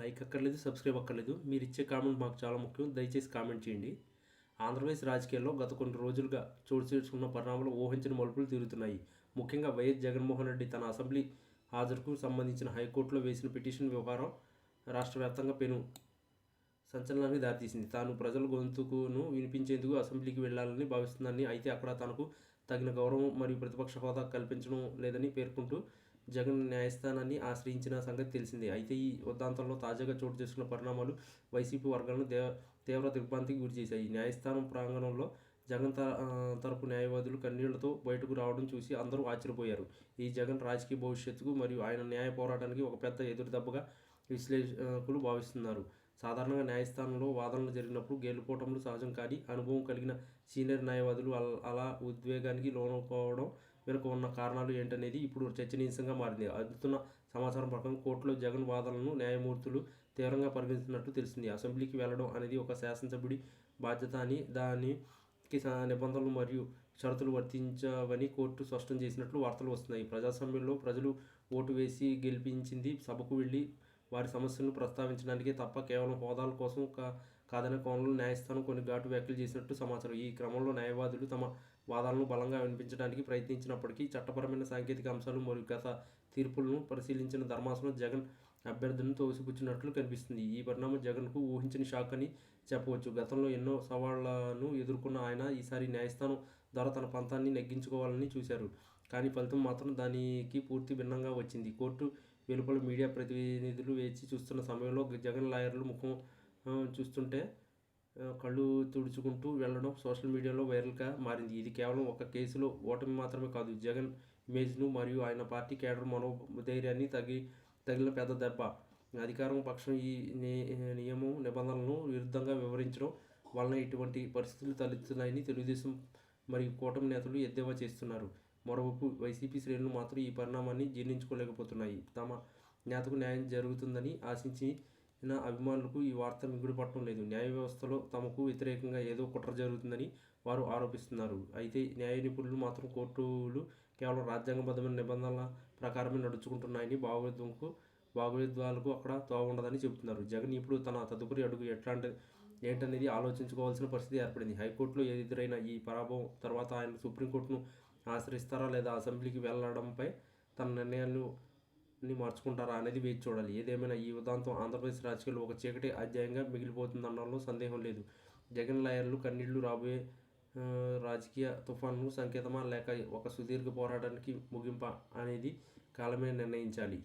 Like అక్కర్లేదు subscribe అక్కర్లేదు. మీరు ఇచ్చే కామెంట్ మాకు చాలా ముఖ్యం. దయచేసి కామెంట్ చేయండి. ఆంధ్రప్రదేశ్ రాజకీయాల్లో గత కొన్ని రోజులుగా చోటు చేర్చుకున్న పరిణామాలు ఊహించిన మలుపులు తీరుతున్నాయి ముఖ్యంగా వైఎస్ జగన్మోహన్ రెడ్డి తన అసెంబ్లీ హాజరుకు సంబంధించిన హైకోర్టులో వేసిన పిటిషన్ వ్యవహారం రాష్ట్ర వ్యాప్తంగా పెను సంచలనానికి దారితీసింది. తాను ప్రజల గొంతుకును వినిపించేందుకు అసెంబ్లీకి వెళ్ళాలని భావిస్తుందని అయితే అక్కడ తనకు తగిన గౌరవం మరియు ప్రతిపక్ష హోదా కల్పించడం లేదని పేర్కొంటూ జగన్ న్యాయస్థానాన్ని ఆశ్రయించిన సంగతి తెలిసిందే. అయితే ఈ ఉద్దాంతంలో తాజాగా చోటు చేసుకున్న పరిణామాలు వైసీపీ వర్గాలను దే తీవ్ర దిగ్భ్రాంతికి గురిచేశాయి న్యాయస్థానం ప్రాంగణంలో జగన్ తరపు న్యాయవాదులు కన్నీళ్ళతో బయటకు రావడం చూసి అందరూ ఆశ్చర్యపోయారు. ఈ జగన్ రాజకీయ భవిష్యత్తుకు మరియు ఆయన న్యాయ పోరాటానికి ఒక పెద్ద ఎదురుదెబ్బగా విశ్లేషకులు భావిస్తున్నారు. సాధారణంగా న్యాయస్థానంలో వాదనలు జరిగినప్పుడు గెలుపోవటంలో సహజం కానీ అనుభవం కలిగిన సీనియర్ న్యాయవాదులు అలా ఉద్వేగానికి లోనవుకోవడం వెనుక ఉన్న కారణాలు ఏంటనేది ఇప్పుడు చర్చనీయాంశంగా మారింది. అందుతున్న సమాచారం ప్రకారం కోర్టులో జగన్ వాదనలను న్యాయమూర్తులు తీవ్రంగా పరిగణిస్తున్నట్టు తెలిసింది. అసెంబ్లీకి వెళ్ళడం అనేది ఒక శాసనసభ్యుడి బాధ్యత అని దానికి నిబంధనలు మరియు షరతులు వర్తించవని కోర్టు స్పష్టం చేసినట్లు వార్తలు వస్తున్నాయి. ప్రజాస్వామ్యంలో ప్రజలు ఓటు వేసి గెలిపించింది సభకు వెళ్ళి వారి సమస్యలను ప్రస్తావించడానికే తప్ప కేవలం హోదాల కోసం కా కాదనే కోణంలో న్యాయస్థానం కొన్ని ఘాటు వ్యాఖ్యలు చేసినట్టు సమాచారం. ఈ క్రమంలో న్యాయవాదులు తమ వాదనలు బలంగా వినిపించడానికి ప్రయత్నించినప్పటికీ చట్టపరమైన సాంకేతిక అంశాలు మరియు గత తీర్పులను పరిశీలించిన ధర్మాసనం జగన్ అభ్యర్థులను తోసిపుచ్చినట్లు కనిపిస్తుంది. ఈ పరిణామం జగన్కు ఊహించని షాక్ అని చెప్పవచ్చు. గతంలో ఎన్నో సవాళ్ళను ఎదుర్కొన్న ఆయన ఈసారి న్యాయస్థానం ద్వారా తన పంతాన్ని నెగ్గించుకోవాలని చూశారు. కానీ ఫలితం మాత్రం దానికి పూర్తి భిన్నంగా వచ్చింది. కోర్టు వెలుపల మీడియా ప్రతినిధులు వేచి చూస్తున్న సమయంలో జగన్ లాయర్లు ముఖం చూస్తుంటే కళ్ళు తుడుచుకుంటూ వెళ్ళడం సోషల్ మీడియాలో వైరల్గా మారింది. ఇది కేవలం ఒక కేసులో ఓటమి మాత్రమే కాదు జగన్ ఇమేజ్ను మరియు ఆయన పార్టీ కేడర్ మనోధైర్యాన్ని తగి తగిలిన పెద్ద దెబ్బ. అధికారం పక్షం ఈ నియమం నిబంధనలను విరుద్ధంగా వివరించడం వలన ఇటువంటి పరిస్థితులు తలెత్తున్నాయని తెలుగుదేశం మరియు కూటమి నేతలు ఎద్దేవా చేస్తున్నారు. మరోవైపు వైసీపీ శ్రేణులు మాత్రం ఈ పరిణామాన్ని జీర్ణించుకోలేకపోతున్నాయి. తమ నేతకు న్యాయం జరుగుతుందని ఆశించి నా అభిమానులకు ఈ వార్త మిగుడు పట్టడం లేదు. న్యాయ వ్యవస్థలో తమకు వ్యతిరేకంగా ఏదో కుట్ర జరుగుతుందని వారు ఆరోపిస్తున్నారు. అయితే న్యాయ నిపుణులు మాత్రం కోర్టులు కేవలం రాజ్యాంగబద్ధమైన నిబంధనల ప్రకారమే నడుచుకుంటున్నాయని భావోద్వంకు భాగోద్వాలకు అక్కడ తోవ ఉండదని చెబుతున్నారు. జగన్ ఇప్పుడు తన తదుపరి అడుగు ఎట్లాంటి ఏంటనేది ఆలోచించుకోవాల్సిన పరిస్థితి ఏర్పడింది. హైకోర్టులో ఎదురైన ఈ పరాభవం తర్వాత ఆయన సుప్రీంకోర్టును ఆశ్రయిస్తారా లేదా అసెంబ్లీకి వెళ్ళడంపై తన నిర్ణయాలు ని మార్చుకుంటారా అనేది వేచి చూడాలి. ఏదేమైనా ఈ ఉదాంతం ఆంధ్రప్రదేశ్ రాజకీయాల్లో ఒక చీకటి అధ్యాయంగా మిగిలిపోతుందనడంలో సందేహం లేదు. జగన్ లాయర్లు కన్నీళ్ళు రాబోయే రాజకీయ తుఫాను సంకేతమా? లేక ఒక సుదీర్ఘ పోరాటానికి ముగింప అనేది కాలమే నిర్ణయించాలి.